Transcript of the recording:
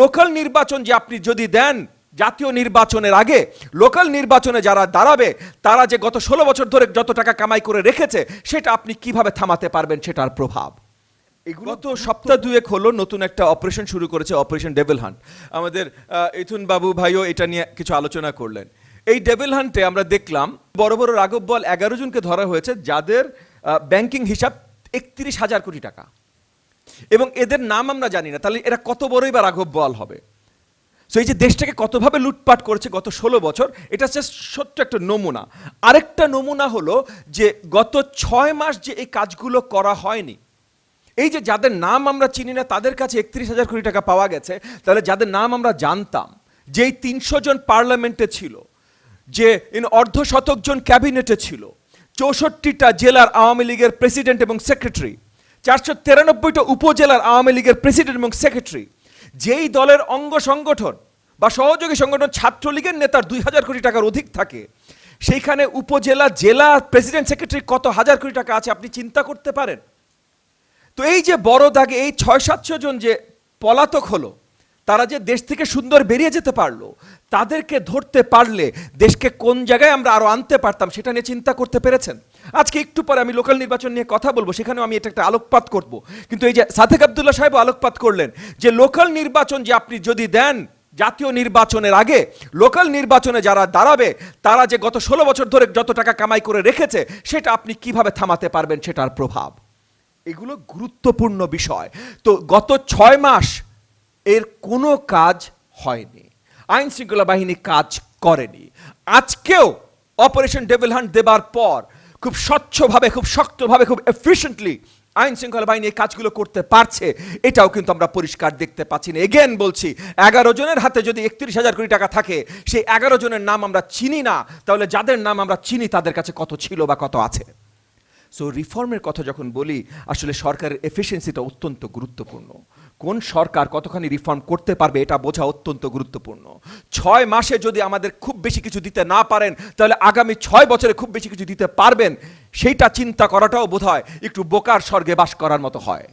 Local নির্বাচন যে আপনি যদি দেন জাতীয় নির্বাচনের আগে লোকাল নির্বাচনে যারা দাঁড়াবে তারা যে গত ষোলো বছর ধরে যত টাকা কামাই করে রেখেছে সেটা আপনি কীভাবে থামাতে পারবেন সেটার প্রভাব? এগুলো তো সপ্তাহ দুয়েক হলো নতুন একটা অপারেশন শুরু করেছে অপারেশন ডেভিল হান্ট। আমাদের ইথুন বাবু ভাইও এটা নিয়ে কিছু আলোচনা করলেন। এই ডেভিল হান্টে আমরা দেখলাম বড় বড় রাঘব বল এগারো জনকে ধরা হয়েছে যাদের ব্যাংকিং হিসাব একত্রিশ হাজার কোটি টাকা। এবং এদের নাম আমরা জানি না। তাহলে এরা কত বড়ই বা রাঘব বল হবে? সো এই যে দেশটাকে কতভাবে লুটপাট করেছে গত ষোলো বছর, এটা জাস্ট সত্য একটা নমুনা। আরেকটা নমুনা হলো যে গত ছয় মাস যে এই কাজগুলো করা হয়নি, এই যে যাদের নাম আমরা চিনি না, তাদের কাছে একত্রিশ হাজার কোটি টাকা পাওয়া গেছে, তাহলে যাদের নাম আমরা জানতাম, যেই তিনশো জন পার্লামেন্টে ছিল, যে অর্ধ শতক জন ক্যাবিনেটে ছিল, চৌষট্টিটা জেলার আওয়ামী লীগের প্রেসিডেন্ট এবং সেক্রেটারি চারশো তেরানব্বইটা উপজেলার আওয়ামী লীগের প্রেসিডেন্ট এবং সেক্রেটারি। যেই দলের অঙ্গ সংগঠন বা সহযোগী সংগঠন ছাত্রলীগের নেতার দুই হাজার কোটি টাকার অধিক থাকে, সেইখানে উপজেলা, জেলা প্রেসিডেন্ট, সেক্রেটারি কত হাজার কোটি টাকা আছে আপনি চিন্তা করতে পারেন? তো এই যে বড় দাগে এই ছয় সাতশো জন যে পলাতক হলো তারা যে দেশ থেকে সুন্দর বেরিয়ে যেতে পারল, তাদেরকে ধরতে পারলে দেশকে কোন জায়গায় আমরা আরও আনতে পারতাম সেটা নিয়ে চিন্তা করতে পেরেছেন? আজকে একটু পরে আমি লোকাল নির্বাচন নিয়ে কথা বলব, সেখানেও আমি এটা একটা আলোকপাত করব। কিন্তু এই যে সাদেক আবদুল্লাহ সাহেব আলোকপাত করলেন যে লোকাল নির্বাচন যে আপনি যদি দেন জাতীয় নির্বাচনের আগে, লোকাল নির্বাচনে যারা দাঁড়াবে, তারা যে গত ষোলো বছর ধরে যত টাকা কামাই করে রেখেছে, সেটা আপনি কীভাবে থামাতে পারবেন সেটার প্রভাব? এগুলো গুরুত্বপূর্ণ বিষয়। তো গত ছয় মাস এর কোনো কাজ হয়নি। আইন শৃঙ্খলা বাহিনী কাজ করেনি। আজকেও অপারেশন ডেভিল হান্ট দেবার পর খুব স্বচ্ছভাবে, খুব শক্তভাবে, খুব এফিশিয়েন্টলি আইন শৃঙ্খলা বাহিনী এই কাজগুলো করতে পারছে, এটাও কিন্তু আমরা পরিষ্কার দেখতে পাচ্ছি না। এগেন বলছি, এগারো জনের হাতে যদি একত্রিশ হাজার কোটি টাকা থাকে, সেই এগারো জনের নাম আমরা চিনি না, তাহলে যাদের নাম আমরা চিনি তাদের কাছে কত ছিল বা কত আছে? সো রিফর্মের কথা যখন বলি, আসলে সরকারের এফিসিয়েন্সিটা অত্যন্ত গুরুত্বপূর্ণ। কোন সরকার কতখানি রিফর্ম করতে পারবে এটা বোঝা অত্যন্ত গুরুত্বপূর্ণ। ছয় মাসে যদি আমাদের খুব বেশি কিছু দিতে না পারেন, তাহলে আগামী ছয় বছরে খুব বেশি কিছু দিতে পারবেন, সেইটা চিন্তা করাটাও বোধ হয় একটু বোকার স্বর্গে বাস করার মতো হয়।